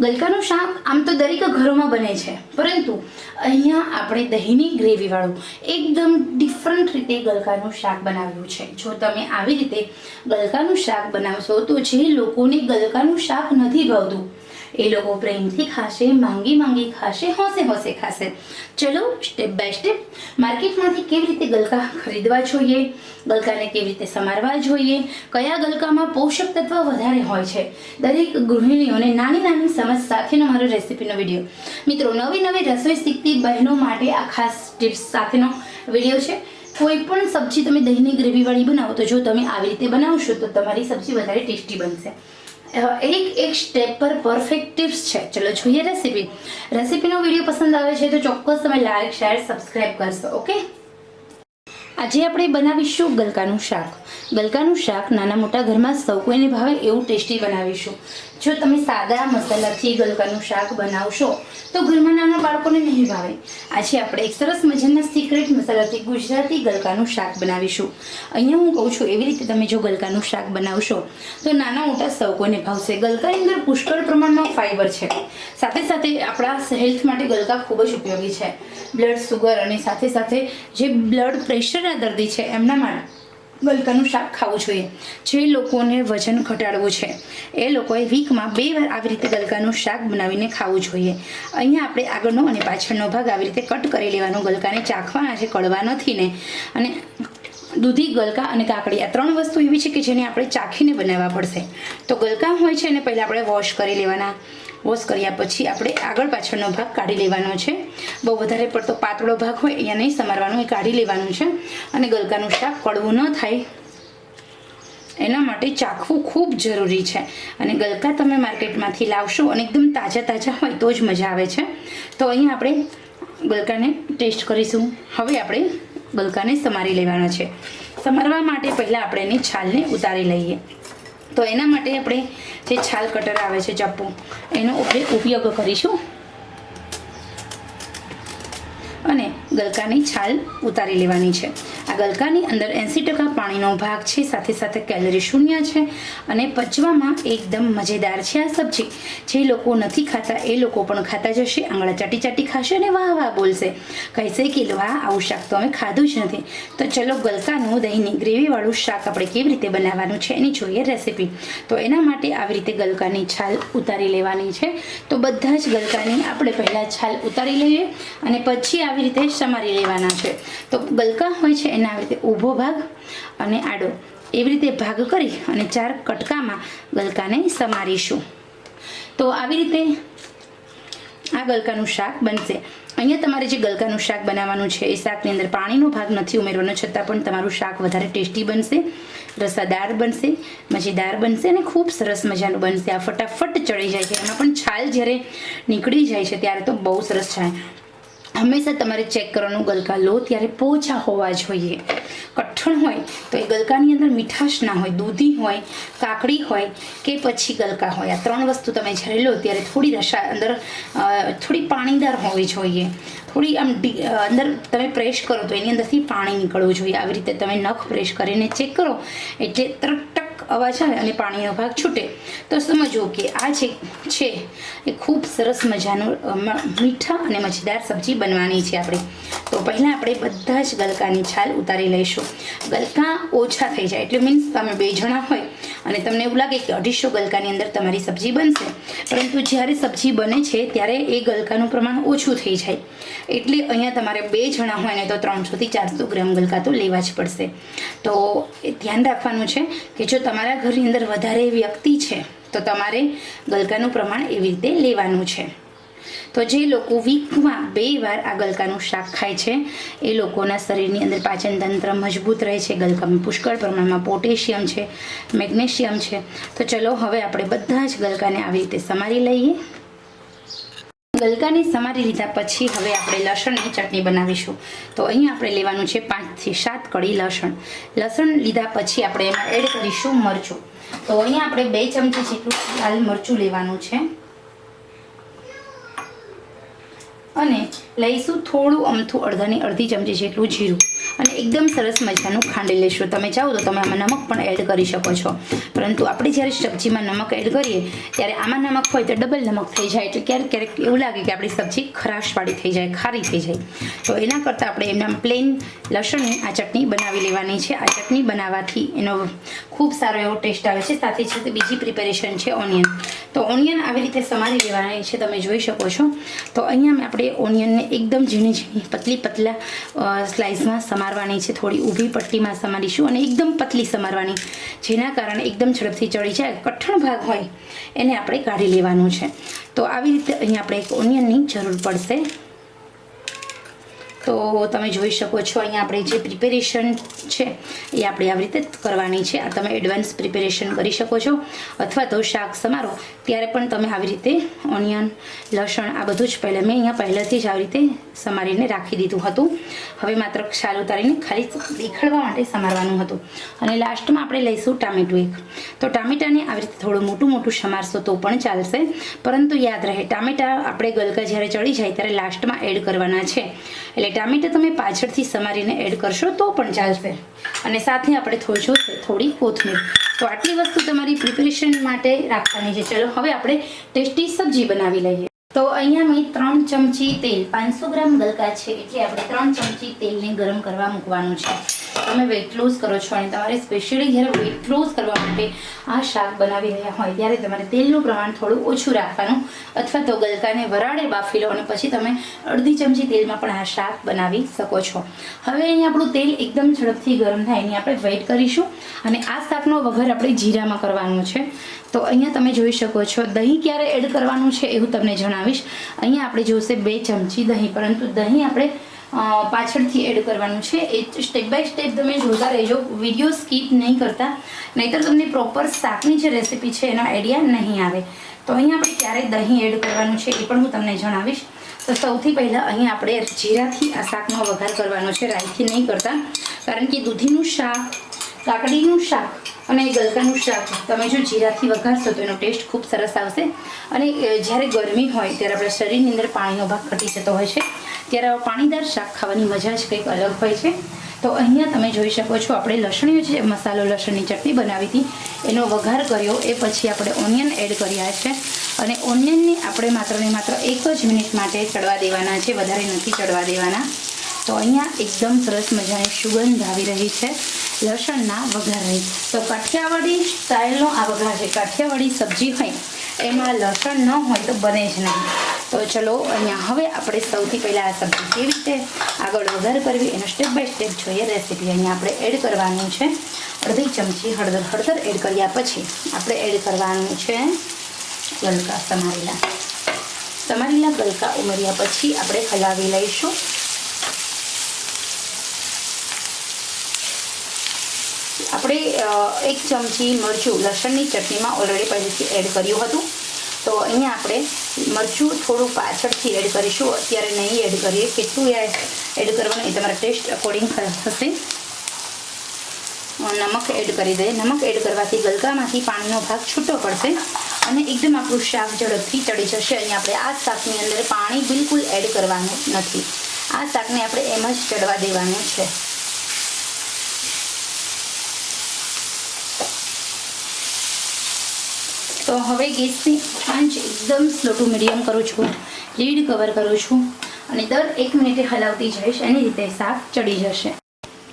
ગલકાનું શાક આમ તો દરેક ઘરોમાં બને છે. પરંતુ અહીંયા આપણે દહીંની ગ્રેવીવાળું એકદમ ડિફરન્ટ રીતે ગલકાનું શાક બનાવ્યું છે. જો તમે આવી રીતે ગલકાનું શાક બનાવશો તો જે લોકોને ગલકાનું શાક નથી ભાવતું એ લોકો પ્રેમથી ખાશે, માંગી માંગી ખાશે, હોંશે હોંશે ખાશે. ચલો સ્ટેપ બાય સ્ટેપ માર્કેટમાંથી કેવી રીતે ગલકા ખરીદવા જોઈએ, ગલકાને કેવી રીતે સમારવા જોઈએ, કયા ગલકામાં પોષક તત્વ વધારે હોય છે? દરેક ગૃહિણીઓને નાની નાની સમજ સાથેનો મારો રેસીપીનો વીડિયો. મિત્રો, નવી નવી રસોઈ શીખતી બહેનો માટે આ ખાસ ટિપ્સ સાથેનો વીડિયો છે. કોઈ પણ સબ્જી તમે દહીંની ગ્રેવીવાળી બનાવો, તો જો તમે આવી રીતે બનાવશો, તો તમારી સબ્જી વધારે ટેસ્ટી બનશે. એક એક સ્ટેપ પર પરફેક્ટ ટિપ્સ છે. ચલો જોઈએ રેસીપી રેસીપીનો વીડિયો પસંદ આવે છે તો ચોક્કસ તમે લાઈક શેર સબસ્ક્રાઈબ કરશો ઓકે આજે આપણે બનાવીશું ગલકાનું શાક. ગલકાનું શાક નાના મોટા ઘરમાં સૌ કોઈને ભાવે એવું ટેસ્ટી બનાવીશું. જો તમે સાદા મસાલાથી ગલકાનું શાક બનાવશો, તો ઘરમાં નાના બાળકોને નહીં ભાવે. આજે આપણે એક સરસ મજાના સિક્રેટ મસાલાથી ગુજરાતી ગલકાનું શાક બનાવીશું. અહીંયા હું કહું છું, એવી રીતે તમે જો ગલકાનું શાક બનાવશો, તો નાના મોટા સૌ કોઈને ભાવશે. ગલકાની અંદર પુષ્કળ પ્રમાણમાં ફાઈબર છે. સાથે સાથે આપણા હેલ્થ માટે ગલકા ખૂબ જ ઉપયોગી છે. બ્લડ સુગર અને સાથે સાથે જે બ્લડ પ્રેશરના દર્દી છે, એમના માટે ગલકાનું શાક ખાવું જોઈએ. જે લોકોને વજન ઘટાડવું છે. એ લોકોએ વીકમાં બે વાર આવી રીતે ગલકાનું શાક બનાવીને ખાવું જોઈએ. અહીંયા આપણે આગળનો અને પાછળનો ભાગ આવી રીતે કટ કરી લેવાનો. ગલકાને ચાખવાના છે, કડવા નથી ને. અને દૂધી, ગલકા અને કાકડી આ ત્રણ વસ્તુ એવી છે કે જેને આપણે ચાખીને બનાવવા પડશે. તો ગલકા હોય છે એને પહેલાં આપણે વોશ કરી લેવાના. વોશ કર્યા પછી આપણે આગળ પાછળનો ભાગ કાઢી લેવાનો છે. બહુ વધારે પડતો પાતળો ભાગ હોય, અહીંયા નહીં સમારવાનું, એ કાઢી લેવાનું છે. અને ગલકાનું શાક કડવું ન થાય. એના માટે ચાખવું ખૂબ જરૂરી છે. અને ગલકા તમે માર્કેટમાંથી લાવશો અને એકદમ તાજા તાજા હોય તો જ મજા આવે છે. તો અહીંયા આપણે ગલકાને ટેસ્ટ કરીશું. હવે આપણે ગલકાને સમારી લેવાના છે. સમારવા માટે પહેલાં આપણે એની છાલને ઉતારી લઈએ. તો એના માટે આપણે જે છાલ કટર આવે છે ચપ્પુ, એનો આપણે ઉપયોગ કરીશું. અને ગલકાની છાલ ઉતારી લેવાની છે. ગલકાની અંદર એંસી ટકા પાણીનો ભાગ છે, સાથે સાથે કેલરી શૂન્ય છે અને પચવામાં એકદમ મજેદાર છે આ સબ્જી. જે લોકો નથી ખાતા, એ લોકો પણ ખાતા જશે, આંગળા ચાટી ચાટી ખાશે અને વાહ વાહ બોલશે. કહેશે કે વાહ આવું શાક તો અમે ખાધું જ નથી. તો ચલો, ગલકાનું દહીંની ગ્રેવીવાળું શાક આપણે કેવી રીતે બનાવવાનું છે એની જોઈએ રેસીપી. તો એના માટે આવી રીતે ગલકાની છાલ ઉતારી લેવાની છે. તો બધા જ ગલકાની આપણે પહેલાં છાલ ઉતારી લઈએ અને પછી આવી રીતે સમારી લેવાના છે. તો ગલકા હોય છે એના આવી રીતે ઊભો ભાગ અને આડો. એવી રીતે ભાગ કરી અને ચાર કટકામાં ગલકાને સમારીશું. તો આવી રીતે આ ગલકાનું શાક બનશે. અહીંયા તમારે જે ગલકાનું શાક બનાવવાનું છે, એ શાકની અંદર પાણીનો ભાગ નથી ઉમેરવાનો, છતાં પણ તમારું શાક વધારે ટેસ્ટી બનશે, રસાદાર બનશે, મજેદાર બનશે અને ખૂબ સરસ મજાનું બનશે. આ ફટાફટ ચડી જાય છે. એમાં પણ છાલ જ્યારે નીકળી જાય છે, ત્યારે તો બહુ સરસ થાય. હંમેશા તમારે ચેક કરવાનું, ગલકા લો, ત્યારે પોચા હોવા જોઈએ. કઠણ હોય તો એ ગલકાની અંદર મીઠાશ ના હોય, દૂધી હોય, કાકડી હોય કે પછી ગલકા હોય. આ ત્રણ વસ્તુ તમે જ્યારે લો ત્યારે થોડી રસા અંદર થોડી પાણીદાર હોવી જોઈએ. થોડી આમ અંદર તમે પ્રેસ કરો તો એની અંદરથી પાણી નીકળવું જોઈએ. આવી રીતે તમે નખ પ્રેસ કરીને ચેક કરો એટલે ટક અવાજ આવે અને પાણીનો ભાગ છૂટે. તો સમજો કે આ જે છે, એ ખૂબ સરસ મજાનું મીઠા અને મજેદાર સબ્જી બનવાની છે આપણે. તો પહેલાં આપણે બધા જ ગલકાની છાલ ઉતારી લઈશું. ગલકા ઓછા થઈ જાય. એટલે મીન્સ તમે બે જણા હોય અને તમને એવું લાગે કે અઢીસો ગલકાની અંદર તમારી સબ્જી બનશે, પરંતુ જ્યારે સબ્જી બને છે, ત્યારે એ ગલકાનું પ્રમાણ ઓછું થઈ જાય. એટલે અહીંયા તમારે બે જણા હોય ને તો ત્રણસોથી ચારસો ગ્રામ ગલકા તો લેવા જ પડશે. તો ધ્યાન રાખવાનું છે કે જો તમારા ઘરની અંદર વધારે વ્યક્તિ છે, તો તમારે ગલકાનું પ્રમાણ એવી રીતે લેવાનું છે. તો જે લોકો વીકમાં બે વાર આ ગલકાનું શાક ખાય છે, એ લોકોના શરીરની અંદર પાચન તંત્ર મજબૂત રહે છે. ગલકામાં પુષ્કળ પ્રમાણમાં પોટેશિયમ છે, મેગ્નેશિયમ છે. તો ચલો હવે આપણે બધા જ ગલકાને આવી રીતે સમારી લઈએ. ગલકાને સમારી લીધા પછી હવે આપણે લસણની ચટણી બનાવીશું. તો અહીં આપણે લેવાનું છે પાંચથી સાત કળી લસણ. લસણ લીધા પછી આપણે એમાં એડ કરીશું મરચું. તો અહીંયા આપણે બે ચમચી જેટલું લાલ મરચું લેવાનું છે. અને લઈશું થોડું અમથું અડધાની અડધી ચમચી જેટલું જીરું. અને એકદમ સરસ મજાનું ખાંડી લઈશું તમે ચાહો તો તમે આમાં નમક પણ એડ કરી શકો છો. પરંતુ આપણે જ્યારે સબ્જીમાં નમક એડ કરીએ, ત્યારે આમાં નમક હોય તો ડબલ નમક થઈ જાય. એટલે ક્યારેક ક્યારેક એવું લાગે કે આપણી સબ્જી ખરાશવાળી થઈ જાય, ખારી થઈ જાય. તો એના કરતાં આપણે એમના પ્લેન લસણની આ ચટણી બનાવી લેવાની છે. આ ચટણી બનાવવાથી એનો ખૂબ સારો એવો ટેસ્ટ આવે છે. સાથે સાથે બીજી પ્રિપેરેશન છે ઓનિયન તો ઓનિયન આવી રીતે સમારી લેવાની છે, તમે જોઈ શકો છો. તો અહીંયા આપણે ઓનિયનને એકદમ ઝીણી ઝીણી, પતલી પતલા સ્લાઇસમાં સમારવાની છે, થોડી ઊભી પટ્ટીમાં સમારીશું અને એકદમ પતલી સમારવાની, જેના કારણે એકદમ ઝડપથી ચડી જાય, કઠણ ભાગ હોય, એને આપણે કાઢી લેવાનું છે. તો આવી રીતે અહીંયા આપણે એક ઓનિયનની જરૂર પડશે. તો તમે જોઈ શકો છો, અહીંયા આપણે જે પ્રિપેરેશન છે, એ આપણે આવી રીતે કરવાની છે. આ તમે એડવાન્સ પ્રિપેરેશન કરી શકો છો. અથવા તો શાક સમારો ત્યારે પણ તમે આવી રીતે ઓનિયન લસણ, આ બધું જ પહેલાં, મેં અહીંયા પહેલાંથી જ આવી રીતે સમારીને રાખી દીધું હતું. હવે માત્ર છાલ ઉતારીને ખાલી દેખાડવા માટે સમારવાનું હતું. અને લાસ્ટમાં આપણે લઈશું ટામેટું એક. તો ટામેટાને આવી રીતે થોડું મોટું મોટું સમારશો તો પણ ચાલશે, પરંતુ યાદ રહે, ટામેટા આપણે ગલકા જ્યારે ચડી જાય, ત્યારે લાસ્ટમાં એડ કરવાના છે. એટલે ટામેટા તમે પાછળથી સમારીને એડ કરશો તો પણ ચાલશે. અને સાથે આપણે થોડી જોશે થોડી કોથમીર. તો આટલી વસ્તુ તમારી પ્રિપેરેશન માટે રાખવાની છે. ચલો, હવે આપણે ટેસ્ટી સબ્જી બનાવી લઈએ. તો અહીંયા મેં ત્રણ ચમચી તેલ, પાંચસો ગ્રામ ગલકા છે. એટલે આપણે ત્રણ ચમચી તેલને ગરમ કરવા મૂકવાનું છે. તમે વેટ લોસ કરો છો અને તમારે સ્પેશિયલી જ્યારે વેટ લોસ કરવા માટે આ શાક બનાવી રહ્યા હોય ત્યારે તમારે તેલનું પ્રમાણ થોડું ઓછું રાખવાનું અથવા તો ગલકાને વરાળે બાફી લો અને પછી તમે અડધી ચમચી તેલમાં પણ આ શાક બનાવી શકો છો. હવે અહીં આપણું તેલ એકદમ ઝડપથી ગરમ થાય, એની આપણે વેઇટ કરીશું અને આ શાકનો વઘાર આપણે જીરામાં કરવાનો છે. તો અહીંયા તમે જોઈ શકો છો, દહીં ક્યારે એડ કરવાનું છે એવું તમને જણાવીશ. અહીંયા આપણે જોશે બે ચમચી દહીં, પરંતુ દહીં આપણે પાછળથી એડ કરવાનું છે. એ સ્ટેપ બાય સ્ટેપ તમે જોતા રહેજો. વીડિયો સ્કીપ નહીં કરતા. નહીંતર તમને પ્રોપર શાકની જે રેસીપી છે, એનો આઈડિયા નહીં આવે. તો અહીં આપણે ક્યારે દહીં એડ કરવાનું છે એ પણ હું તમને જણાવીશ. તો સૌથી પહેલાં અહીં આપણે જીરાથી આ શાકનો વઘાર કરવાનો છે. રાઈથી નહીં કરતા. કારણ કે દૂધીનું શાક, કાકડીનું શાક અને ગલકાનું શાક તમે જો જીરાથી વઘારશો તો એનો ટેસ્ટ ખૂબ સરસ આવશે. અને જ્યારે ગરમી હોય ત્યારે આપણા શરીરની અંદર પાણીનો ભાગ ઘટી જતો હોય છે. ત્યારે પાણીદાર શાક ખાવાની મજા જ કંઈક અલગ હોય છે. તો અહીંયા તમે જોઈ શકો છો આપણે લસણીઓ જે મસાલો લસણની ચટણી બનાવી હતી, એનો વઘાર કર્યો, એ પછી આપણે ઓનિયન એડ કર્યા છે. અને ઓનિયનને આપણે માત્ર ને માત્ર એક જ મિનિટ માટે ચડવા દેવાના છે, વધારે નથી ચડવા દેવાના. તો અહીંયા એકદમ સરસ મજાની સુગંધ આવી રહી છે. લસણના વઘારની તો કાઠિયાવાડી સ્ટાઇલનો આ વઘાર છે. કાઠિયાવાડી સબ્જી હોય, એમાં લસણ ન હોય તો બને જ નહીં. તો ચલો, અહીંયા હવે આપણે સૌથી પહેલાં આ સબ્જી કેવી રીતે આગળ વઘાર કરવી, એનો સ્ટેપ બાય સ્ટેપ જોઈએ રેસીપી અહીંયા આપણે એડ કરવાનું છે. અડધી ચમચી હળદર હળદર એડ કર્યા પછી આપણે એડ કરવાનું છે ગલકા સમારેલા. સમારેલા ગલકા ઉમેર્યા પછી આપણે હલાવી લઈશું. આપણે એક ચમચી મરચું લસણની ચટણીમાં ઓલરેડી પહેલેથી એડ કર્યું હતું. તો અહીંયા આપણે મરચું થોડું પાછળથી એડ કરીશું. અત્યારે નહીં એડ કરીએ. કેટલું એડ કરવાનું એ તમારા ટેસ્ટ અકોર્ડિંગ થશે. નમક એડ કરી દઈએ. નમક એડ કરવાથી ગલકામાંથી પાણીનો ભાગ છૂટો પડશે અને એકદમ આપણું શાક ઝડપથી ચડી જશે. અહીંયા આપણે આ શાકની અંદર પાણી બિલકુલ એડ કરવાનું નથી. આ શાકને આપણે એમ જ ચડવા દેવાનું છે. તો હવે ગેસની આંચ એકદમ સ્લો ટુ મીડિયમ કરું છું. લીડ કવર કરું છું અને દર એક મિનિટે હલાવતી જઈશ. એની રીતે શાક ચડી જશે.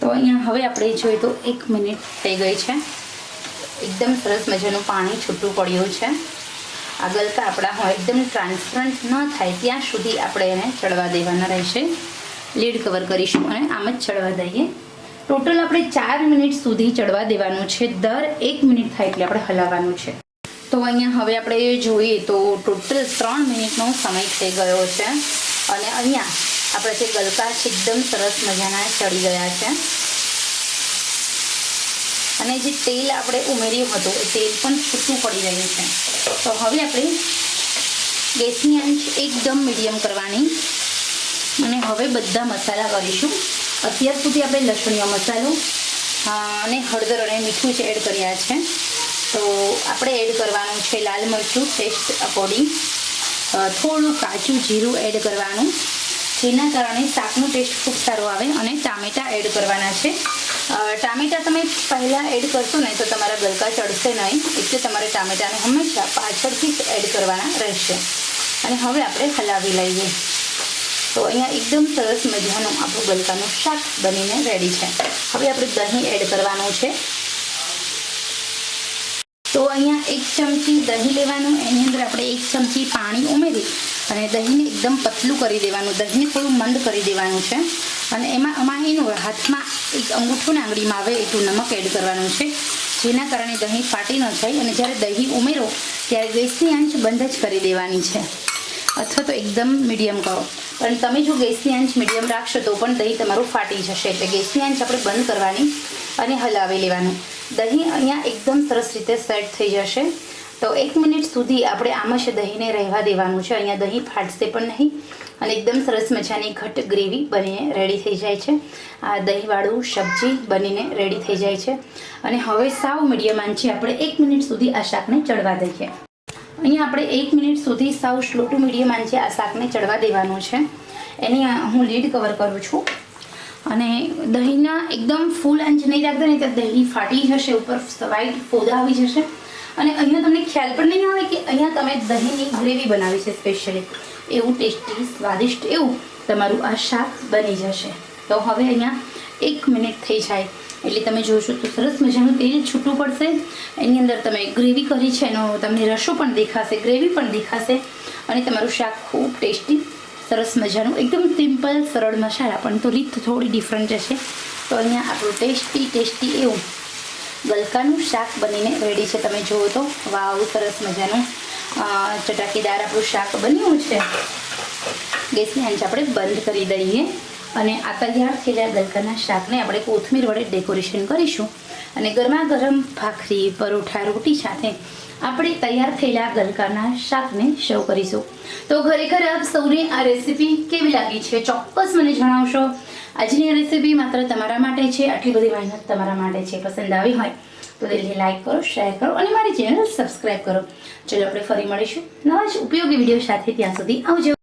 તો અહીંયા હવે આપણે જોઈએ તો એક મિનિટ થઈ ગઈ છે. એકદમ સરસ મજાનું પાણી છૂટું પડ્યું છે. આ ગલકા આપણા હોય એકદમ ટ્રાન્સપરન્ટ ન થાય ત્યાં સુધી આપણે એને ચડવા દેવાના રહેશે. લીડ કવર કરીશું અને આમ જ ચડવા દઈએ. ટોટલ આપણે ચાર મિનિટ સુધી ચડવા દેવાનું છે. દર એક મિનિટ થાય એટલે આપણે હલાવવાનું છે. તો અહીંયા હવે આપણે જોઈએ તો ટોટલ ત્રણ મિનિટનો સમય થઈ ગયો છે. અને અહીંયા આપણે જે ગલકા છે, એકદમ સરસ મજાના ચડી ગયા છે. અને જે તેલ આપણે ઉમેર્યું હતું, એ તેલ પણ છૂટું પડી રહ્યું છે. તો હવે આપણે ગેસની આંચ એકદમ મીડિયમ કરવાની. અને હવે બધા મસાલા કરીશું. અત્યાર સુધી આપણે લસણીયો મસાલો અને હળદર અને મીઠું જ એડ કર્યા છે. તો આપણે એડ કરવાનું છે લાલ મરચું ટેસ્ટ અકોર્ડિંગ થોડું કાચું જીરું એડ કરવાનું. જેના કારણે શાકનો ટેસ્ટ ખૂબ સારો આવે અને ટામેટાં એડ કરવાના છે. ટામેટાં તમે પહેલાં એડ કરશો ને તો તમારા ગલકા ચડશે નહીં. એટલે તમારે ટામેટાને હંમેશા પાછળથી જ એડ કરવાના રહેશે. અને હવે આપણે હલાવી લઈએ. તો અહીંયા એકદમ સરસ મજાનું આપણું ગલકાનું શાક બનીને રેડી છે. હવે આપણે દહીં એડ કરવાનું છે. તો અહીંયા એક ચમચી દહીં લેવાનું, એની અંદર આપણે એક ચમચી પાણી ઉમેરી અને દહીંને એકદમ પતલું કરી દેવાનું. દહીંને થોડું મંદ કરી દેવાનું છે અને એમાં એનું હાથમાં એક અંગૂઠું આંગળીમાં આવે, એટલું નમક એડ કરવાનું છે. જેના કારણે દહીં ફાટી ન જાય અને જ્યારે દહીં ઉમેરો, ત્યારે ગેસની આંચ બંધ જ કરી દેવાની છે. અથવા તો એકદમ મીડિયમ કરો. પણ તમે જો ગેસની આંચ મીડિયમ રાખશો તો પણ દહીં તમારું ફાટી જશે. એટલે ગેસની આંચ આપણે બંધ કરવાની અને હલાવી લેવાનું. દહીં અહીંયા એકદમ સરસ રીતે સેટ થઈ જશે. તો એક મિનિટ સુધી આપણે આમ જ દહીંને રહેવા દેવાનું છે. અહીંયા દહીં ફાટશે પણ નહીં અને એકદમ સરસ મજાની ઘટ ગ્રેવી બનીને રેડી થઈ જાય છે. આ દહીંવાળું સબ્જી બનીને રેડી થઈ જાય છે. અને હવે સાવ મીડિયમ આંચે આપણે એક મિનિટ સુધી આ શાકને ચડવા દઈએ. અહીંયા આપણે એક મિનિટ સુધી સાવ સ્લો ટુ મીડિયમ આંચે આ શાકને ચડવા દેવાનું છે. એની હું લીડ કવર કરું છું. અને દહીંના એકદમ ફૂલ એન્જ નહીં રાખતા, નહીં ત્યાં દહીં ફાટી જશે, ઉપર વાઈટ ફોદા આવી જશે. અને અહીંયા તમને ખ્યાલ પણ નહીં આવે કે અહીંયા તમે દહીંની ગ્રેવી બનાવી છે સ્પેશિયલી એવું ટેસ્ટી સ્વાદિષ્ટ એવું તમારું આ શાક બની જશે. તો હવે અહીંયા એક મિનિટ થઈ જાય. એટલે તમે જોશો તો સરસ મજાનું તેલ છૂટું પડશે. એની અંદર તમે ગ્રેવી કરી છે, એનો તમને રસો પણ દેખાશે, ગ્રેવી પણ દેખાશે. અને તમારું શાક ખૂબ ટેસ્ટી સરસ મજાનું, એકદમ સિમ્પલ, સરળ મસાલા, પણ તો રીત થોડી ડિફરન્ટ હશે. તો અહીંયા આપણું ટેસ્ટી ટેસ્ટી એવું ગલકાનું શાક બનીને રેડી છે. તમે જુઓ તો, વાવ, સરસ મજાનું ચટાકીદાર આપણું શાક બન્યું છે. ગેસની આંચ આપણે બંધ કરી દઈએ. અને આ તૈયાર થયેલા ગલકાના શાકને આપણે કોથમીર વડે ડેકોરેશન કરીશું. અને ગરમા ગરમ ભાખરી, પરોઠા, રોટી સાથે આપણે તૈયાર થયેલા ગલકાના શાકને સર્વ કરીશું. તો ખરેખર આપ સૌને આ રેસીપી કેવી લાગી છે ચોક્કસ મને જણાવશો. આજની આ રેસીપી માત્ર તમારા માટે છે, આટલી બધી મહેનત તમારા માટે છે, પસંદ આવી હોય તો દિલથી લાઈક કરો શેર કરો અને મારી ચેનલ સબસ્ક્રાઈબ કરો. ચલો આપણે ફરી મળીશું. નવા જ ઉપયોગી વીડિયો સાથે ત્યાં સુધી આવજો.